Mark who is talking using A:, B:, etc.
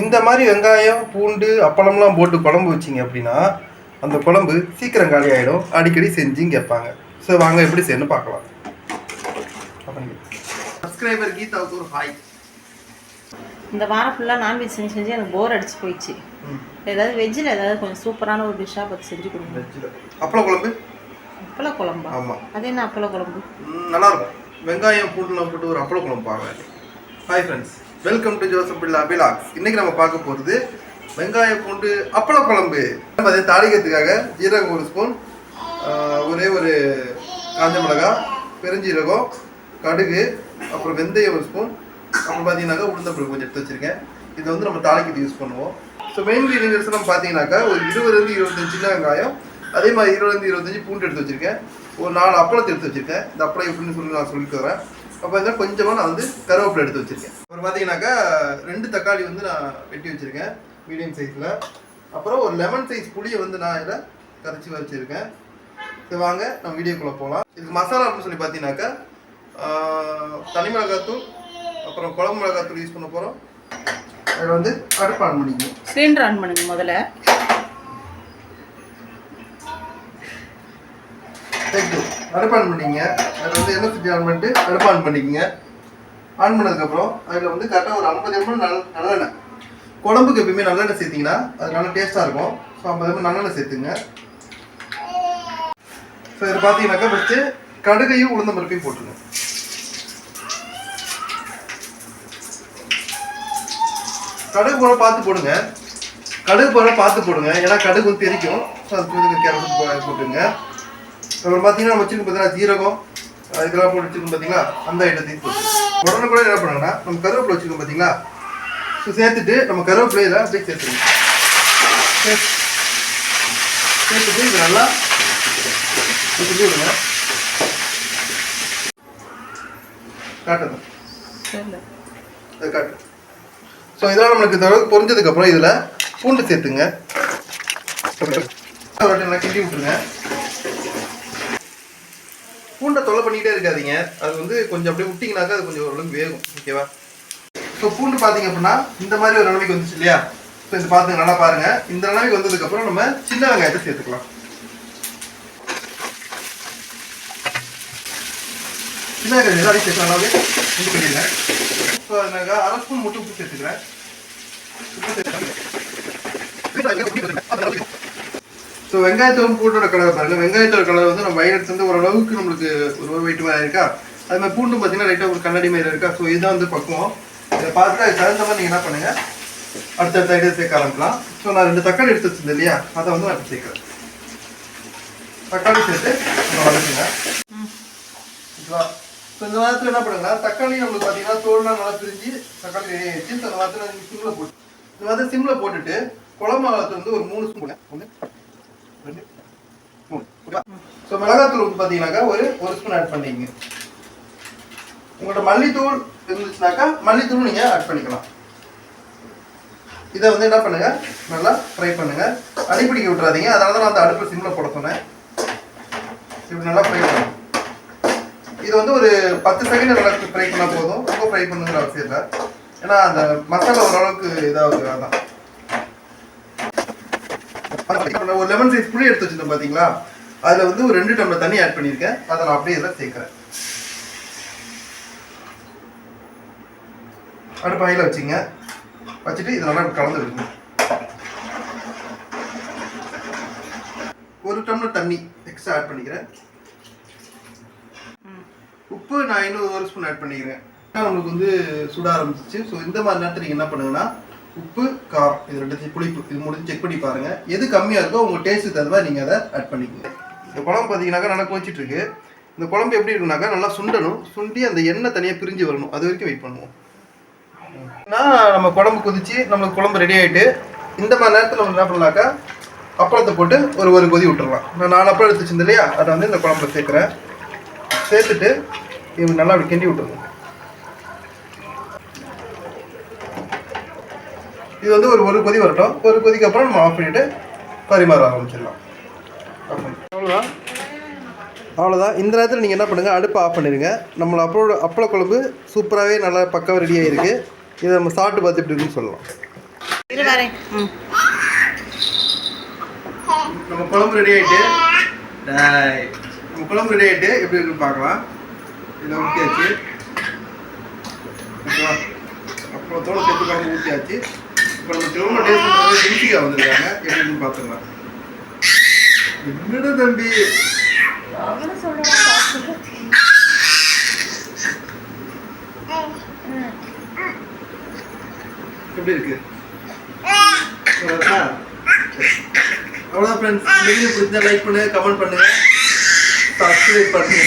A: இந்த மாதிரி வெங்காயம் பூண்டு அப்பளம்லாம் போட்டு குழம்பு வச்சிங்க அப்படின்னா அந்த குழம்பு சீக்கிரம் காலி ஆகிடும் அடிக்கடி செஞ்சும் கேட்பாங்க. ஸோ வாங்க எப்படி செய்யணும்னு பார்க்கலாம். சப்ஸ்கிரைபர் கீதாவுக்கு ஒரு ஹாய்
B: இந்த வாரம் ஃபுல்லாக நான்வெஜ் செஞ்சு செஞ்சு எனக்கு போர் அடிச்சு போயிடுச்சு. ஏதாவது வெஜ்ஜில் ஏதாவது கொஞ்சம் சூப்பரான ஒரு டிஷ்ஷாக பார்த்து செஞ்சு கொடுங்க.
A: அப்பள குழம்பு
B: அப்பள குழம்பா
A: ஆமாம்
B: அது என்ன அப்பள குழம்பு
A: நல்லா இருக்கும் வெங்காயம் பூண்டுலாம் போட்டு ஒரு அப்பள குழம்பு பாருங்க. Hi friends welcome to Joseph Pilla blogs இன்னைக்கு நம்ம பார்க்க போகிறது வெங்காய பூண்டு அப்பள குழம்பு நம்ம அதை தாளிக்கிறதுக்காக ஜீரகம் ஒரு ஸ்பூன் ஒரே ஒரு காஞ்ச மிளகாய் பெருஞ்சீரகம் கடுகு அப்புறம் வெந்தயம் ஒரு ஸ்பூன் அப்புறம் பார்த்தீங்கன்னாக்கா உளுந்தப்பருப்பு கொஞ்சம் எடுத்து வச்சிருக்கேன். இதை வந்து நம்ம தாளிக்கிறது யூஸ் பண்ணுவோம். ஸோ மெயின் இன்கிரீடியன்ஸ் நம்ம பார்த்தீங்கன்னாக்கா ஒரு இருபதுலேருந்து இருபத்தஞ்சு சின்ன வெங்காயம் அதே மாதிரி இருபதுலேருந்து இருபத்தஞ்சு பூண்டு எடுத்து வச்சிருக்கேன். ஒரு நாலு அப்பளத்தை எடுத்து வச்சிருக்கேன். இந்த அப்பளம் எப்படின்னு சொல்லி நான் சொல்லி தரேன். அப்போ வந்து கொஞ்சமாக நான் வந்து கருவேப்பிலை எடுத்து வச்சிருக்கேன். அப்புறம் பார்த்தீங்கன்னாக்கா ரெண்டு தக்காளி வந்து நான் வெட்டி வச்சிருக்கேன் மீடியம் சைஸில். அப்புறம் ஒரு லெமன் சைஸ் புளியை வந்து நான் இதில் கரைச்சி வச்சிருக்கேன். சரி வாங்க நம்ம வீடியோக்குள்ளே போகலாம் இதுக்கு மசாலா அப்படின்னு சொல்லி பார்த்தீங்கன்னாக்கா தனி மிளகாத்தூள் அப்புறம் குழம்பு மிளகாத்தூள் யூஸ் பண்ண போகிறோம் அதில் வந்து அடுப்பு ஆன் பண்ணிக்கணும்.
B: சிலிண்டர் ஆன் பண்ணுங்க முதல்ல.
A: தேங்க்யூ அடுப்பான் பண்ணிக்கங்க. அதில் வந்து என்ன சுற்றி ஆன் பண்ணிட்டு அடுப்பான் பண்ணிக்கங்க. ஆன் பண்ணதுக்கப்புறம் அதில் வந்து கரெக்டாக ஒரு ஐம்பது எம்எல் நல்ல நல்லெண்ணெய். குழம்புக்கு எப்பயுமே நல்லெண்ணெய் சேர்த்திங்கன்னா அது நல்லா டேஸ்ட்டாக இருக்கும். ஸோ ஐம்பது எம்எல் நல்லெண்ணெய் சேர்த்துங்க. ஸோ இதில் பார்த்தீங்கன்னாக்கா ஃபஸ்ட்டு கடுகையும் உளுந்த பருப்பையும் போட்டுருங்க கடுகு போட பார்த்து போடுங்க. கடுகு போட பார்த்து போடுங்க. ஏன்னா கடுகு தெரிக்கும். ஸோ அதுக்கு கேரட் போட்டுங்க அப்புறம் பார்த்தீங்கன்னா நம்ம வச்சுருக்கோம் பார்த்தீங்கன்னா ஜீரகம் இதெல்லாம் போட்டு வச்சுருக்கோம் பார்த்தீங்களா அந்த ஐட்டத்தையும் போட்டு. உடனே கூட என்ன பண்ணுங்கன்னா நம்ம கருவேப்பிலை வச்சுருக்கோம் பார்த்தீங்களா ஸோ சேர்த்துட்டு நம்ம கருவேப்பிலையில் அப்படியே சேர்த்துருங்க சேர்த்து- சேர்த்துட்டு இது நல்லா வச்சுட்டு விடுங்க
B: சரில
A: அது காட்டு. ஸோ இதெல்லாம் நம்மளுக்கு இந்த அளவுக்கு பொரிஞ்சதுக்கப்புறம் இதில் பூண்டு சேர்த்துங்க. ஒரு வாட்டி நல்லா கிண்டி விட்டுருங்க. பூண்டை தொலை பண்ணிக்கிட்டே இருக்காதீங்க. அது வந்து கொஞ்சம் அப்படியே விட்டிங்கனாக்கா அது கொஞ்சம் ஓரளவுக்கு வேகும். ஓகேவா ஸோ பூண்டு பார்த்தீங்க அப்படின்னா இந்த மாதிரி ஒரு நிலைமைக்கு வந்துச்சு இல்லையா? ஸோ இது பார்த்து நல்லா பாருங்க. இந்த நிலைமைக்கு வந்ததுக்கப்புறம் நம்ம சின்ன வெங்காயத்தை சேர்த்துக்கலாம். சின்ன வெங்காயம் எல்லாரையும் சேர்த்து இது பண்ணிடுங்க ஸோ அதுனாக்க அரை ஸ்பூன் மட்டும் உப்பு சேர்த்துக்கிறேன். ஸோ வெங்காயத்தோட பூண்டோட கலர் பாருங்கள் வெங்காயத்தோட கலர் வந்து நம்ம வயலட்ஸ் வந்து ஓரளவுக்கு நம்மளுக்கு ஒரு ஒயிட் மாதிரி இருக்கா? அது மாதிரி பூண்டு பார்த்தீங்கன்னா லைட்டாக ஒரு கண்ணாடி மாதிரி இருக்கா? ஸோ இதுதான் வந்து பக்குவம். இதை பார்த்துட்டு அதுக்கு தகுந்த மாதிரி நீங்கள் என்ன பண்ணுங்க? அடுத்தடுத்த ஐடியா சேர்க்க ஆரம்பிக்கலாம். ஸோ நான் ரெண்டு தக்காளி எடுத்து வச்சிருந்தேன் இல்லையா? அதை வந்து நான் சேர்க்குறேன். தக்காளி சேர்த்து நம்ம வதக்குங்க. ஓகேவா? ஸோ இந்த நேரத்தில் என்ன பண்ணுங்கன்னா தக்காளி நம்மளுக்கு பார்த்தீங்கன்னா தோல்லாம் நல்லா பிரிஞ்சு தக்காளி ரெடி ஆகிடுச்சு ஸோ அந்த நேரத்தில் சிம்மில் போட்டு இந்த மாதிரி சிம்மில் போட்டுட்டு குழம்பு வந்து ஒரு மூணு ஸ்பூன் ஒன்று ரெண்டு மூணு ஸோ மிளகாத்தூள் வந்து பார்த்தீங்கன்னாக்கா ஒரு ஒரு ஸ்பூன் ஆட் பண்ணிக்கங்க. உங்கள்கிட்ட மல்லித்தூள் இருந்துச்சுனாக்கா மல்லித்தூள் நீங்கள் ஆட் பண்ணிக்கலாம். இதை வந்து என்ன பண்ணுங்க? நல்லா ஃப்ரை பண்ணுங்க. அடிப்பிடிக்க விட்டுறாதீங்க. அதனால தான் நான் அந்த அடுப்பு சிம்மில் போட சொன்னேன். இப்படி நல்லா ஃப்ரை பண்ணுங்க. இது வந்து ஒரு பத்து செகண்ட் நல்லா ஃப்ரை பண்ணால் போதும். ரொம்ப ஃப்ரை பண்ணுங்கிற அவசியம் இல்லை. ஏன்னா அந்த மசாலா ஓரளவுக்கு இதாகுது அதான். ஒரு லெமன் சைஸ் புளி எடுத்து வச்சிருந்தோம் பார்த்தீங்களா அதில் வந்து ஒரு ரெண்டு டம்ளர் தண்ணி ஆட் பண்ணியிருக்கேன். அதை நான் அப்படியே இதில் சேர்க்குறேன். அடுப்பு ஹையில் வச்சுங்க. வச்சுட்டு இதை நல்லா கலந்து விடுங்க. ஒரு டம்ளர் தண்ணி எக்ஸ்ட்ரா ஆட் பண்ணிக்கிறேன். உப்பு நான் இன்னும் ஒரு ஸ்பூன் ஆட் பண்ணிக்கிறேன். உங்களுக்கு வந்து சுட ஆரம்பிச்சிச்சு. ஸோ இந்த மாதிரி நேரத்தில் நீங்கள் என்ன பண்ணுங்கன்னா உப்பு காரம். இது ரெண்டுத்தையும் புளிப்பு. இது முடிஞ்சு செக் பண்ணி பாருங்க. எது கம்மியாக இருக்கோ உங்கள் டேஸ்ட்டுக்கு தகுந்த மாதிரி நீங்கள் அதை ஆட் பண்ணிக்கோங்க. இந்த குழம்பு பார்த்தீங்கன்னாக்கா நல்லா கொதிச்சிட்டு இருக்கு. இந்த குழம்பு எப்படி இருக்குனாக்கா நல்லா சுண்டணும். சுண்டி அந்த எண்ணெய் தனியாக பிரிஞ்சு வரணும். அது வரைக்கும் வெயிட் பண்ணுவோம். நான் நம்ம குழம்பு குதிச்சு நம்மளுக்கு குழம்பு ரெடி ஆகிட்டு இந்த மாதிரி நேரத்தில் நம்ம என்ன பண்ணலாக்கா அப்பளத்தை போட்டு ஒரு ஒரு கொதி விட்டுறலாம். நான் நாலு அப்பளம் எடுத்து வச்சிருந்தேன் இல்லையா? அதை வந்து இந்த குழம்புல சேர்க்குறேன். சேர்த்துட்டு இவங்க நல்லா அப்படி கிண்டி விட்டுருங்க இது வந்து ஒரு ஒரு கொதி வரட்டும். ஒரு கொதிக்கு அப்புறம் நம்ம ஆஃப் பண்ணிட்டு பரிமாற ஆரம்பிச்சிடலாம். அவ்வளோதான் அவ்வளோதான் இந்த நேரத்தில் நீங்கள் என்ன பண்ணுங்கள் அடுப்பை ஆஃப் பண்ணிடுங்க. நம்மளை அப்பளோட அப்பள குழம்பு சூப்பராகவே நல்லா பக்காவாக ரெடி ஆகிருக்கு இதை நம்ம சாப்பிட்டு பார்த்து எப்படி இருக்குன்னு சொல்லலாம். நம்ம குழம்பு ரெடி ஆயிட்டு டேய். நம்ம குழம்பு ரெடி ஆயிட்டு எப்படி இருக்குன்னு பார்க்கலாம். இதில் ஊற்றியாச்சு தோலை சேர்த்து குழம்பு ஊற்றியாச்சு இப்போ நம்ம வந்திருக்காங்க. எப்படி இருக்குன்னு பார்த்துக்கலாம் என்னடா தம்பி? எப்படி இருக்கு? அவ்வளோதான் ஃப்ரெண்ட்ஸ் வீடியோ பிடிச்சா லைக் பண்ணுங்க கமெண்ட் பண்ணுங்க. சப்ஸ்கிரைப் பண்ணுங்க.